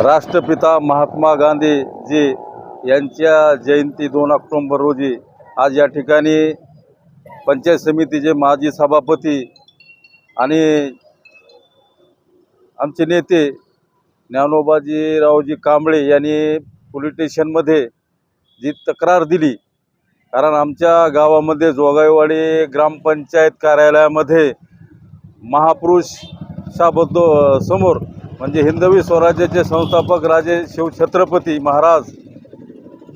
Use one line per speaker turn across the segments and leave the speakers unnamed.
राष्ट्रपिता महात्मा गांधीजी यांच्या जयंती दोन ऑक्टोंबर रोजी आज या ठिकाणी पंचायत समितीचे माजी सभापती आणि आमचे नेते ज्ञानोबाजीरावजी कांबळे यांनी पोलीस स्टेशनमध्ये जी तक्रार दिली कारण आमच्या गावामध्ये जोगाईवाडी ग्रामपंचायत कार्यालयामध्ये महापुरुष शाबद्द समोर म्हणजे हिंदवी स्वराज्याचे संस्थापक राजे शिवछत्रपती महाराज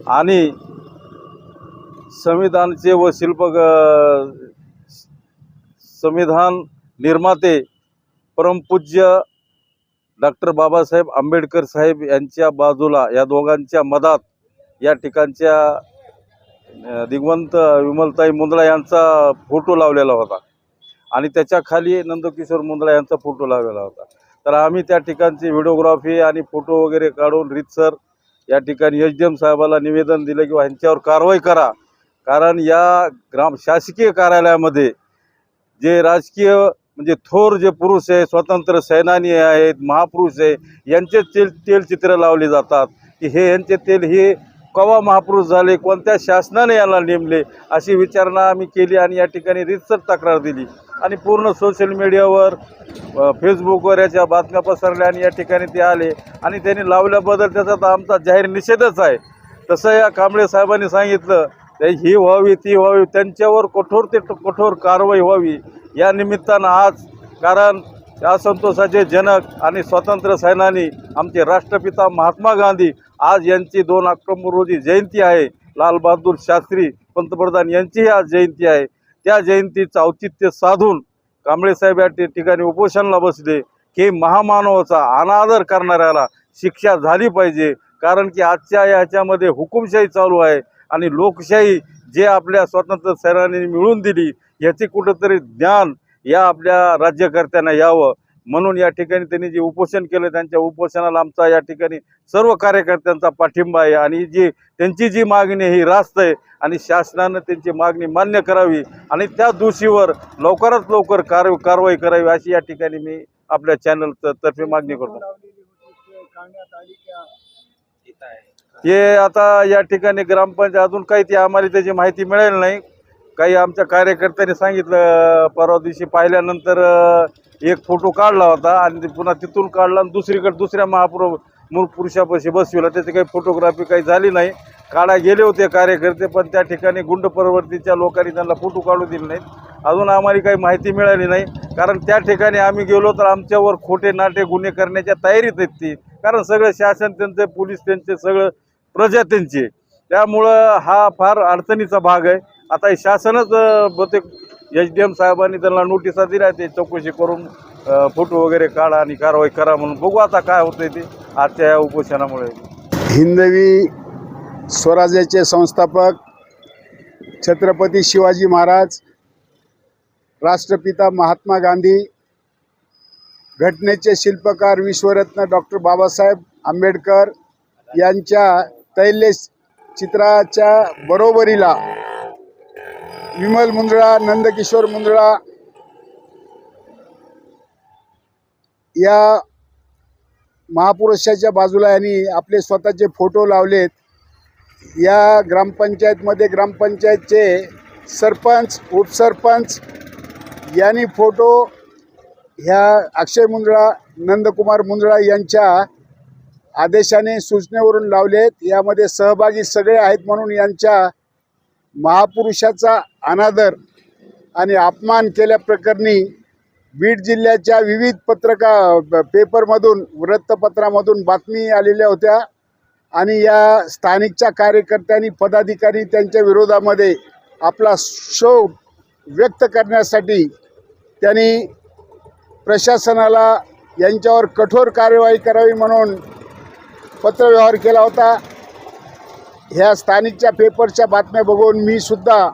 आणि संविधानचे व शिल्प संविधान निर्माते परमपूज्य डॉक्टर बाबासाहेब आंबेडकर साहेब यांच्या बाजूला या दोघांच्या मधात या ठिकाणच्या दिग्वंत विमलताई मुंदळा यांचा फोटो लावलेला होता. आणि त्याच्याखाली नंदकिशोर मुंदळा यांचा फोटो लावलेला होता. तर आम्ही त्या ठिकाणची व्हिडिओग्राफी आणि फोटो वगैरे काढून रीतसर या ठिकाणी एच डी एम साहेबाला निवेदन दिलं किंवा ह्यांच्यावर कारवाई करा. कारण या ग्राम शासकीय कार्यालयामध्ये जे राजकीय म्हणजे थोर जे पुरुष आहे स्वतंत्र सेनानी आहेत महापुरुष आहे यांचे तेल तेलचित्र लावले जातात की हे यांचे तेल हे कवा महापुरुष झाले कोणत्या शासनाने याला नेमले अशी विचारणा आम्ही केली आणि या ठिकाणी रितसर तक्रार दिली. आणि पूर्ण सोशल मीडियावर फेसबुकवर याच्या बातम्या पसरल्या आणि या ठिकाणी ते आले. आणि त्यांनी लावल्याबद्दल त्याचा तर आमचा जाहीर निषेधच आहे. तसं या कांबळे साहेबांनी सांगितलं तर ही व्हावी ती व्हावी त्यांच्यावर कठोर ते कठोर कारवाई व्हावी. या निमित्तानं आज कारण असंतोषाचे जनक आणि स्वातंत्र्य सेनानी आमचे राष्ट्रपिता महात्मा गांधी आज यांची दोन ऑक्टोबर रोजी जयंती आहे. लालबहादूर शास्त्री पंतप्रधान यांचीही आज जयंती आहे. त्या जयंतीचं औचित्य साधून कांबळेसाहेब या ठिकाणी उपोषणाला बसले. की महामानवाचा अनादर करणाऱ्याला शिक्षा झाली पाहिजे. कारण की आजच्या ह्याच्यामध्ये हुकुमशाही चालू आहे आणि लोकशाही जे आपल्या स्वातंत्र्य सेनानी मिळून दिली याचे कुठंतरी ज्ञान या आपल्या राज्यकर्त्यांना यावं. म्हणून या ठिकाणी त्यांनी जे उपोषण केलं त्यांच्या उपोषणाला आमचा या ठिकाणी सर्व कार्यकर्त्यांचा पाठिंबा आहे. आणि जी त्यांची जी मागणी ही रास्त आहे. आणि शासनानं त्यांची मागणी मान्य करावी. आणि त्या दोषीवर लवकरात लवकर कार कारवाई करावी अशी या ठिकाणी मी आपल्या चॅनल तर्फे मागणी करतो. हे आता या ठिकाणी ग्रामपंचायत अजून काही ती आम्हाला त्याची माहिती मिळेल नाही. काही आमच्या कार्यकर्त्यांनी सांगितलं परवा दिवशी पाहिल्यानंतर एक फोटो काढला होता आणि ते पुन्हा तिथून काढला आणि दुसरीकडे दुसऱ्या महापुर मूळ पुरुषापाशी बसविला. त्याची काही फोटोग्राफी काही झाली नाही. काढा गेले होते कार्यकर्ते पण त्या ठिकाणी गुंड प्रवर्तीच्या लोकांनी त्यांना फोटो काढू दिले नाहीत. अजून आम्हाला काही माहिती मिळाली नाही. कारण त्या ठिकाणी आम्ही गेलो तर आमच्यावर खोटे नाटे गुन्हे करण्याच्या तयारीत आहेत ती. कारण सगळं शासन त्यांचे पोलीस त्यांचे सगळं प्रजा त्यांची त्यामुळं हा फार अडचणीचा भाग आहे. आता हे शासनच बहुतेक एच डी एम साहेबांनी त्यांना नोटिसा दिल्या ते चौकशी करून फोटो वगैरे काढा आणि कारवाई करा म्हणून. बघू आता काय होतंय ते आजच्या या उपोषणामुळे.
हिंदवी स्वराज्याचे संस्थापक छत्रपती शिवाजी महाराज राष्ट्रपिता महात्मा गांधी घटनेचे शिल्पकार विश्वरत्न डॉक्टर बाबासाहेब आंबेडकर यांच्या तैल्य चित्राच्या बरोबरीला विमल मुंदळा नंदकिशोर मुंदळा या महापुरुषाच्या बाजूला यांनी आपले स्वतःचे फोटो लावलेत. या ग्रामपंचायतमध्ये ग्रामपंचायतचे सरपंच उपसरपंच यांनी फोटो ह्या अक्षय मुंदळा नंदकुमार मुंदळा यांच्या आदेशाने सूचनेवरून लावलेत. यामध्ये सहभागी सगळे आहेत म्हणून यांच्या महापुरुषाचा अनादर आणि अपमान केल्याप्रकरणी बीड जिल्ह्याच्या विविध पत्रका ब- पेपरमधून वृत्तपत्रामधून बातमी आलेल्या होत्या. आणि या स्थानिकच्या कार्यकर्त्यांनी पदाधिकारी त्यांच्या विरोधामध्ये आपला शोक व्यक्त करण्यासाठी त्यांनी प्रशासनाला यांच्यावर कठोर कार्यवाही करावी म्हणून पत्रव्यवहार केला होता. ह्या स्थानिकच्या पेपरच्या बातम्या बघून मी सुद्धा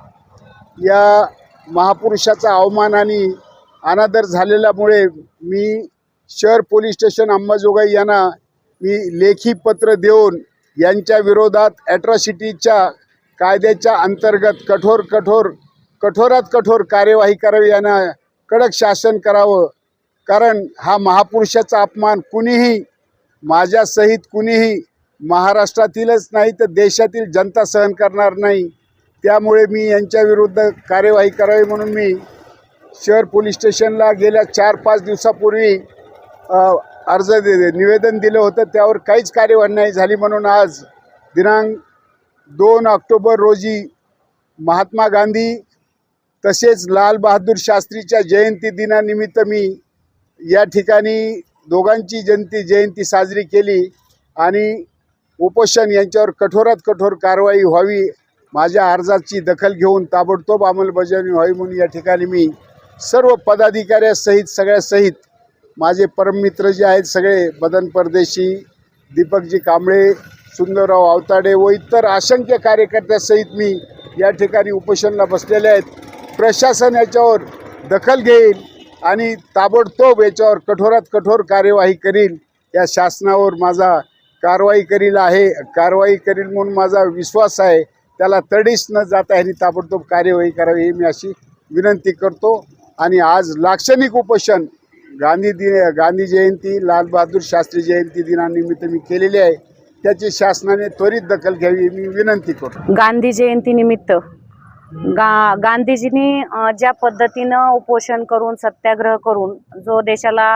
या महापुरुषाचा अवमान आणि अनादर झालेल्यामुळे मी शहर पोलीस स्टेशन अंबाजोगाई यांना मी लेखी पत्र देऊन यांच्या विरोधात ॲट्रॉसिटीच्या कायद्याच्या अंतर्गत कठोर कठोर कठोरात कठोर कार्यवाही करावी यांना कडक शासन करावं. कारण हा महापुरुषाचा अपमान कुणीही माझ्यासहित कुणीही महाराष्ट्रातीलच नाही तर देशातील जनता सहन करणार नाही. त्यामुळे मी यांच्याविरुद्ध कार्यवाही करावी म्हणून मी शहर पोलीस स्टेशनला गेल्या चार पाच दिवसापूर्वी अर्ज दे निवेदन दिलं होतं. त्यावर काहीच कार्यवाही नाही झाली म्हणून आज दिनांक दोन ऑक्टोबर रोजी महात्मा गांधी तसेच लालबहादूर शास्त्रीच्या जयंती दिनानिमित्त मी या ठिकाणी दोघांची जयंती जयंती साजरी केली आणि उपोषण यांच्यावर कठोरात कठोर कारवाई व्हावी माझ्या अर्जाची दखल घेऊन ताबडतोब अंमलबजावणी व्हावी म्हणून या ठिकाणी मी सर्व पदाधिकाऱ्यासहित सगळ्यासहित माझे परममित्र जे आहेत सगळे बदन परदेशी दीपकजी कांबळे सुंदरराव आवताडे व इतर असंख्य कार्यकर्त्यासहित मी या ठिकाणी उपोषणला बसलेले आहेत. प्रशासन याच्यावर दखल घेईल आणि ताबडतोब याच्यावर कठोरात कठोर कार्यवाही करील. या शासनावर माझा कारवाई करील आहे. कारवाई करील म्हणून माझा विश्वास आहे. त्याला तडीस न जाता ह्यांनी ताबडतोब कार्यवाही करावी ही मी अशी विनंती करतो. आणि आज लाक्षणिक उपोषण गांधी दिन गांधी जयंती लालबहादूर शास्त्री जयंती दिनानिमित्त मी केलेली आहे. त्याची शासनाने त्वरित दखल घ्यावी मी विनंती करतो.
गांधी जयंतीनिमित्त गा गांधीजींनी ज्या पद्धतीनं उपोषण करून सत्याग्रह करून जो देशाला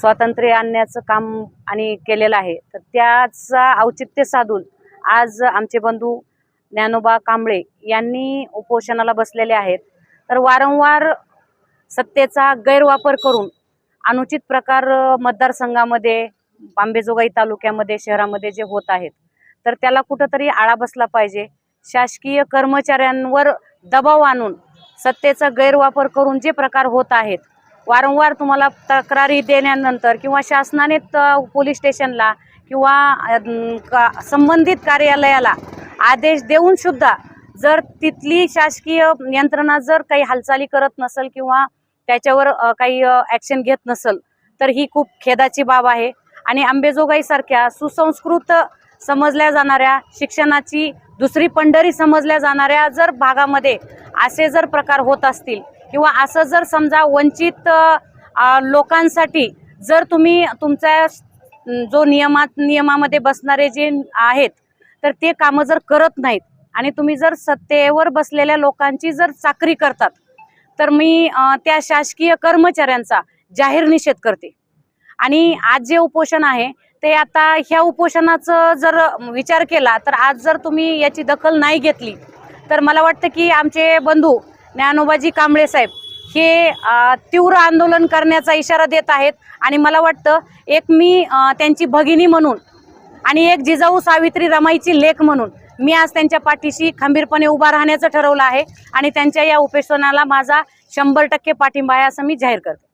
स्वातंत्र्य आणण्याचं काम आणि केलेलं आहे तर त्याचा औचित्य साधून आज आमचे बंधू ज्ञानोबा कांबळे यांनी उपोषणाला बसलेले आहेत. तर वारंवार सत्तेचा गैरवापर करून अनुचित प्रकार मतदारसंघामध्ये आंबेजोगाई तालुक्यामध्ये शहरामध्ये जे होत आहेत तर त्याला कुठंतरी आळा बसला पाहिजे. शासकीय कर्मचाऱ्यांवर दबाव आणून सत्तेचा गैरवापर करून जे प्रकार होत आहेत वारंवार तुम्हाला तक्रारी देण्यानंतर किंवा शासनाने पोलीस स्टेशनला किंवा का- संबंधित कार्यालयाला आदेश देऊन सुद्धा जर तिथली शासकीय यंत्रणा जर काही हालचाली करत नसेल किंवा त्याच्यावर काही ॲक्शन घेत नसेल तर ही खूप खेदाची बाब आहे. आणि आंबेजोगाईसारख्या सुसंस्कृत समजल्या जाणाऱ्या शिक्षणाची दुसरी पंढरी समजल्या जाणाऱ्या जर भागामध्ये असे जर प्रकार होत असतील किंवा असं जर समजा वंचित लोकांसाठी जर तुम्ही तुमच्या जो नियमात नियमामध्ये बसणारे जे आहेत तर ते कामं जर करत नाहीत आणि तुम्ही जर सत्तेवर बसलेल्या लोकांची जर चाकरी करतात तर मी त्या शासकीय कर्मचाऱ्यांचा जाहीर निषेध करते. आणि आज जे उपोषण आहे ते आता ह्या उपोषणाचं जर विचार केला तर आज जर तुम्ही याची दखल नाही घेतली तर मला वाटतं की आमचे बंधू ज्ञानोबाजी कांबळे साहेब हे तीव्र आंदोलन करण्याचा इशारा देत आहेत. आणि मला वाटतं एक मी त्यांची भगिनी म्हणून आणि एक जिजाऊ सावित्री रमाईची लेख म्हणून मी आज त्यांच्या पाठीशी खंबीरपणे उभा राहण्याचं ठरवलं आहे. आणि त्यांच्या या उपेशनाला माझा शंभर टक्के पाठिंबा आहे असं मी जाहीर करते.